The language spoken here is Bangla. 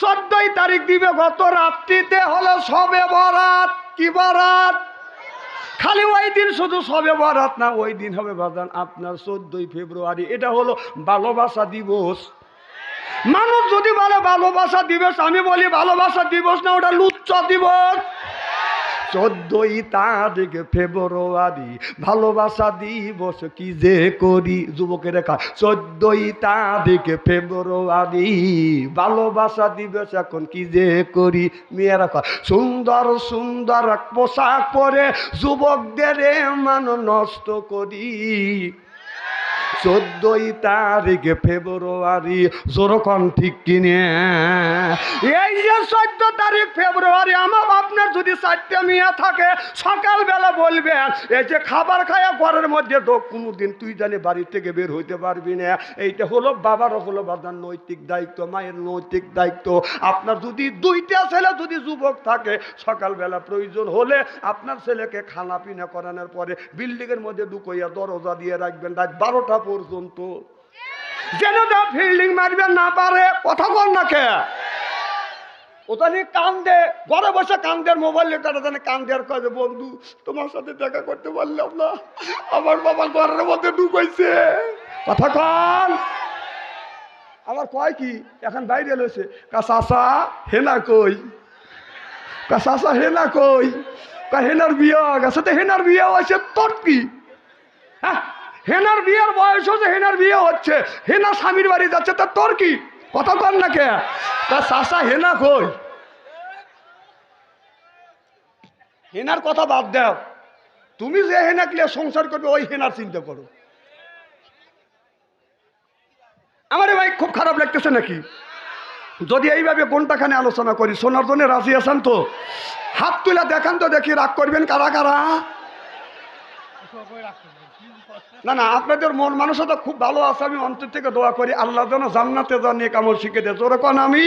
চোদ্দই তারিখ দিবে গত রাত্রিতে হলো সবে বরাত। কি বরাত? খালি ওই দিন শুধু সবে বরাত না, ওই দিন হবে বাজান আপনার চোদ্দই ফেব্রুয়ারি। এটা হলো ভালোবাসা দিবস। মানুষ যদি বলে ভালোবাসা দিবস, আমি বলি ভালোবাসা দিবস না, ওটা লুচ্চ দিবস। চোদ্দই তারিখ ফেব্রুয়ারি, ভালোবাসা দিবস কি যে করি? যুবকের রেখা, চোদ্দই তারিখ ফেব্রুয়ারি, ভালোবাসা দিবস এখন কি যে করি? মেয়েরা সুন্দর সুন্দর পোশাক পরে যুবকদের মান নষ্ট করি। চোদ্দই তারিখে ফেব্রুয়ারি জোরকন ঠিক কিনে, এই যে চোদ্দ তারিখ ফেব্রুয়ারি, আমার আপনার যদি চারটে মেয়ে থাকে, সকালবেলা বলবেন, এই যে খাবার খায়া ঘরের মধ্যে তো কোনোদিন তুই জানি বাড়ি থেকে বের হইতে পারবি না। এইটা হলো বাবারও হলো বাবার নৈতিক দায়িত্ব, মায়ের নৈতিক দায়িত্ব। আপনার যদি দুইটা ছেলে যদি যুবক থাকে, সকালবেলা প্রয়োজন হলে আপনার ছেলেকে খানা পিনা করানোর পরে বিল্ডিংয়ের মধ্যে ঢুকইয়া দরজা দিয়ে রাখবেন রাত বারোটা পর্যন্ত। যেন ফিল্ডিং মারবেন না পারে, কথা বল না কে? ওখানে কান্দে ঘরে বসে কান্দের মোবাইল কাটা জানে কান্দে আর যে, বন্ধু তোমার সাথে দেখা করতে পারলাম না। আমার বাবা ঘরের মধ্যে ঢুকাইছে। কথা কন। আবার কয় কি এখন বাইরে এলোছে কা চাষা হেনা কই? কা চাষা হেনা কই? কা হেনার বিয়ে গেছে তো হেনার বিয়ে হয়েছে তোর কি? হ্যাঁ? হেনার বিয়ের বয়স হচ্ছে হেনার বিয়ে হচ্ছে। হেনা স্বামীর বাড়ি যাচ্ছে তা তোর কি? কথা কর না কে? তা চাষা হেনা কই? হেনার কথা বাদ দাও। তুমি যে হেনা ক্লিয়ে সংসার করবে, ওই হেনার চিন্তা করো। আমারে ভাই খুব খারাপ লাগতেছে নাকি? যদি এইভাবে কোনটাখানে আলোচনা করি শোনার জন্য রাজি আছেন তো? হাত তুলে দেখান তো দেখি, রাগ করবেন কারা কারা? না না, আপনাদের মন মানসতা খুব ভালো আছে, আমি অন্তর থেকে দোয়া করি, আল্লাহ যেন জান্নাতে জানিয়ে কামল শিখে দেয়। ওরকম আমি